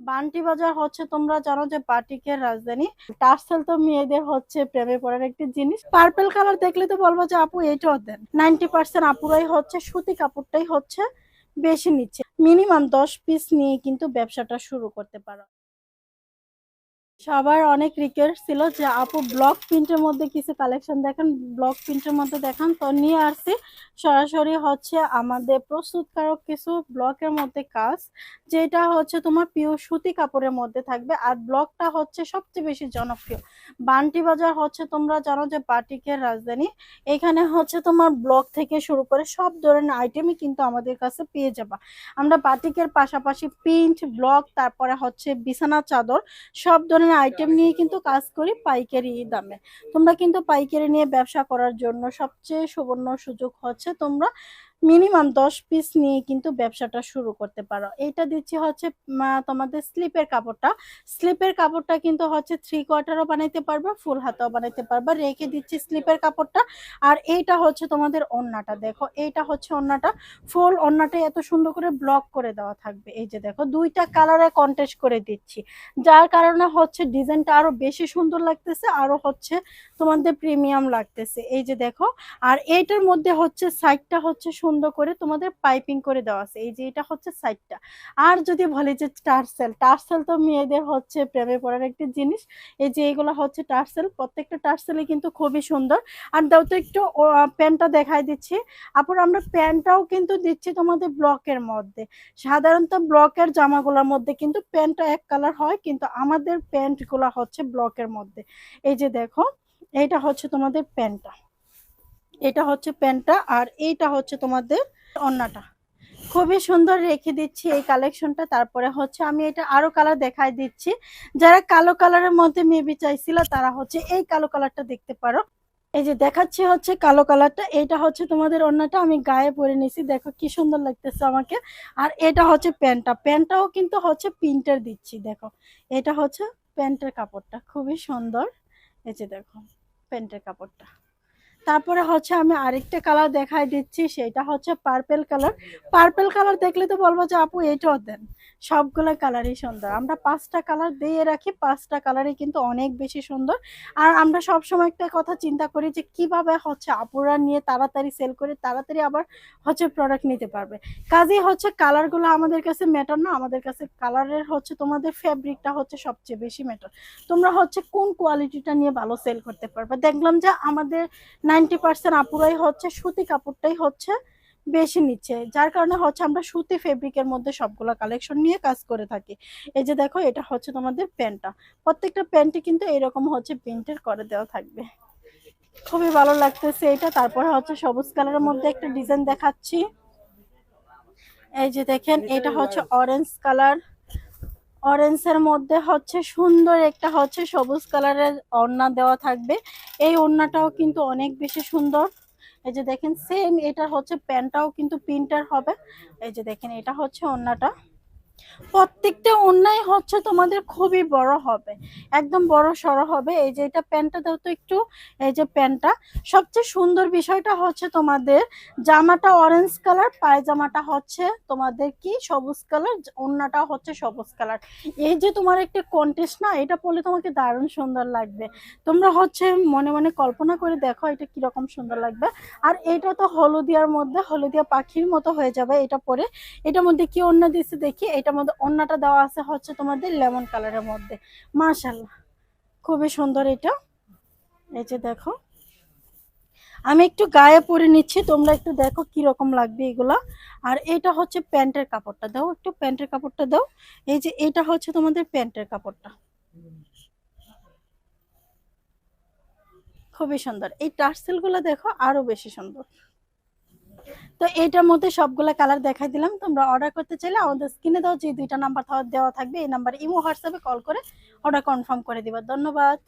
বান্টি বাজার হচ্ছে তোমরা জানো যে বাটিকের রাজধানী। টার্সেল তো মেয়েদের হচ্ছে প্রেমে পড়ার একটি জিনিস। পার্পেল কালার দেখলে তো বলব যে আপু এইটাও দেন। নাইনটি পার্সেন্ট আপুরাই হচ্ছে সুতি কাপড়টাই হচ্ছে বেশি নিচ্ছে। মিনিমাম দশ পিস নিয়ে কিন্তু ব্যবসাটা শুরু করতে পারো। সবার অনেক রিকোয়েস্ট ছিল যে, আপু ব্লক প্রিন্টের মধ্যে কিছু কালেকশন দেখান ব্লক প্রিন্টের মধ্যে দেখান। তো নিয়ে আসছি। সরাসরি হচ্ছে আমাদের প্রস্তুতকারক কিছু ব্লকের মধ্যে কাজ, যেটা হচ্ছে তোমার পিওর সুতি কাপড়ের মধ্যে থাকবে। আর ব্লকটা হচ্ছে সবচেয়ে বেশি জনপ্রিয়। বান্টি বাজার হচ্ছে তোমরা জানো যে বাটিকের রাজধানী। এখানে হচ্ছে তোমার ব্লক থেকে শুরু করে সব ধরনের আইটেমই কিন্তু আমাদের কাছে পেয়ে যাবা। আমরা বাটিকের পাশাপাশি প্রিন্ট ব্লক তারপরে হচ্ছে বিছানা চাদর, সব ধরনের আইটেম নিয়ে কিন্তু কাজ করি পাইকারি দামে। তোমরা কিন্তু পাইকারি নিয়ে ব্যবসা করার জন্য সবচেয়ে সুবর্ণ সুযোগ হচ্ছে তোমরা মিনিমাম দশ পিস নিয়ে কিন্তু ব্যবসাটা শুরু করতে পারো। এইটা দিচ্ছি হচ্ছে তোমাদের স্লিপের কাপড়টা। স্লিপের কাপড়টা কিন্তু হচ্ছে থ্রি কোয়ার্টারও বানাইতে পারবা ফুল হাতাও বানাইতে পারবা। রেখে দিচ্ছি স্লিপের কাপড়টা। আর এইটা হচ্ছে তোমাদের ওড়নাটা। দেখো, এইটা হচ্ছে ওড়নাটা। ফুল ওড়নাটা এত সুন্দর করে ব্লক করে দেওয়া থাকবে। এই যে দেখো, দুইটা কালারে কন্টেস্ট করে দিচ্ছি। যার কারণে হচ্ছে ডিজাইনটা আরও বেশি সুন্দর লাগতেছে, আরও হচ্ছে তোমাদের প্রিমিয়াম লাগতেছে। এই যে দেখো, আর এইটার মধ্যে হচ্ছে সাইডটা হচ্ছে সুন্দর করে তোমাদের পাইপিং করে দেওয়া আছে। এই যে এটা হচ্ছে সাইডটা আর যদি বলে যে টার্সেল টার্সেল তো মেয়েদের হচ্ছে প্রেমে পড়ার একটি জিনিস। এই যে এগুলো হচ্ছে টার্সেল প্রত্যেকটা টার্সেলই কিন্তু খুবই সুন্দর। আর দাও তো একটু প্যান্টটা দেখাই দিচ্ছি। আপুর, আমরা প্যান্টটাও কিন্তু দিচ্ছি তোমাদের ব্লকের মধ্যে। সাধারণত ব্লকের জামাগুলোর মধ্যে কিন্তু প্যান্টটা এক কালার হয়, কিন্তু আমাদের প্যান্টগুলো হচ্ছে ব্লকের মধ্যে। এই যে দেখো, এইটা হচ্ছে তোমাদের প্যান্টটা এটা হচ্ছে প্যান্টটা আর এইটা হচ্ছে তোমাদের ওড়নাটা খুবই সুন্দর রেখে দিচ্ছি এই কালেকশনটা। তারপরে হচ্ছে আমি এটা আরও কালার দেখাই দিচ্ছি। যারা কালো কালারের মধ্যে মেবি চাইছিল, তারা হচ্ছে এই কালো কালারটা দেখতে পারো। এই যে দেখাচ্ছি হচ্ছে কালো কালারটা। এটা হচ্ছে তোমাদের ওড়নাটা আমি গায়ে পরে নিছি। দেখো কি সুন্দর লাগতেছে আমাকে। আর এটা হচ্ছে প্যান্টটা। প্যান্টটাও কিন্তু হচ্ছে প্রিন্টার দিচ্ছি, দেখো। এটা হচ্ছে প্যান্টের কাপড়টা। খুবই সুন্দর। এই যে দেখো, প্যান্টের কাপড়টা। তারপরে হচ্ছে আমি আরেকটা কালার দেখাই দিচ্ছি, সেটা হচ্ছে পার্পেল কালার পার্পেল কালার দেখলে তো বলব যে আপু এটাও দেন, সবগুলো কালারই সুন্দর। আমরা পাঁচটা কালার দিয়ে রাখি, পাঁচটা কালারই কিন্তু অনেক বেশি সুন্দর। আর আমরা সব সময় একটা কথা চিন্তা করি যে কীভাবে হচ্ছে আপুরা নিয়ে তাড়াতাড়ি সেল করে তাড়াতাড়ি আবার হচ্ছে প্রোডাক্ট নিতে পারবে। কাজেই হচ্ছে কালারগুলো আমাদের কাছে ম্যাটার না, আমাদের কাছে কালারের হচ্ছে তোমাদের ফ্যাব্রিকটা হচ্ছে সবচেয়ে বেশি ম্যাটার তোমরা হচ্ছে কোন কোয়ালিটিটা নিয়ে ভালো সেল করতে পারবে? দেখলাম যে আমাদের নাইনটি পার্সেন্ট আপুরাই হচ্ছে, সুতি কাপড়টাই হচ্ছে বেশি নিচ্ছে। যার কারণে হচ্ছে আমরা সুতি ফেব্রিকের মধ্যে সবগুলো কালেকশন নিয়ে কাজ করে থাকি। এই যে দেখো, এটা হচ্ছে তোমাদের প্যান্টটা। প্রত্যেকটা প্যান্টে কিন্তু এরকম হচ্ছে প্রিন্টের করে দেওয়া থাকবে। খুবই ভালো লাগতেছে এটা। তারপরে হচ্ছে সবুজ কালারের মধ্যে একটা ডিজাইন দেখাচ্ছি। এই যে দেখেন, এটা হচ্ছে অরেঞ্জ কালার অরেঞ্জের মধ্যে হচ্ছে সুন্দর একটা হচ্ছে সবুজ কালারের ওড়না দেওয়া থাকবে। এই ওড়নাটাও কিন্তু অনেক বেশি সুন্দর। এই যে দেখেন সেম এটা হচ্ছে প্যান্টটাও কিন্তু প্রিন্টার হবে। এই যে দেখেন, এটা হচ্ছে ওড়নাটা। প্রত্যেকটা ওড়নাই হচ্ছে তোমাদের খুবই বড় হবে। একদম বড় সড়ো হবে। এই যে এটা প্যান্টটা দাও তো একটু। এই যে প্যান্টটা। সবচেয়ে সুন্দর বিষয়টা হচ্ছে তোমাদের জামাটা অরেঞ্জ কালার পায়জামাটা হচ্ছে তোমাদের কি সবুজ কালার ওড়নাটা হচ্ছে সবুজ কালার এই যে তোমার একটা কন্টেস্ট না, এটা পরলে তোমাকে দারুণ সুন্দর লাগবে। তোমরা হচ্ছে মনে মনে কল্পনা করে দেখো এটা কীরকম সুন্দর লাগবে। আর এটা তো হলুদিয়ার মধ্যে, হলুদিয়া পাখির মতো হয়ে যাবে এটা পরে। এটার মধ্যে কি ওড়না দিচ্ছে দেখি এটার মধ্যে ওড়নাটা দেওয়া আছে হচ্ছে তোমাদের লেমন কালারের মধ্যে। মাশাল্লাহ খুবই সুন্দর এটা। এই যে দেখো, আমি একটু গায়ে পরে নিচ্ছি, তোমরা একটু দেখো কি রকম লাগবে এগুলা। আর এটা হচ্ছে প্যান্টের কাপড়টা, দাও একটু প্যান্টের কাপড়টা দাও। এই যে এটা হচ্ছে তোমাদের প্যান্টের কাপড়টা। খুবই সুন্দর। এই টার্সেলগুলো দেখো আরও বেশি সুন্দর। তো এইটার মধ্যে সবগুলা কালার দেখাই দিলাম। তোমরা অর্ডার করতে চাইলে আমাদের স্ক্রিনে দাও যে দুইটা নাম্বার দেওয়া থাকবে, এই নাম্বার ইমো, হোয়াটসঅ্যাপে কল করে অর্ডার কনফার্ম করে দিবা। ধন্যবাদ।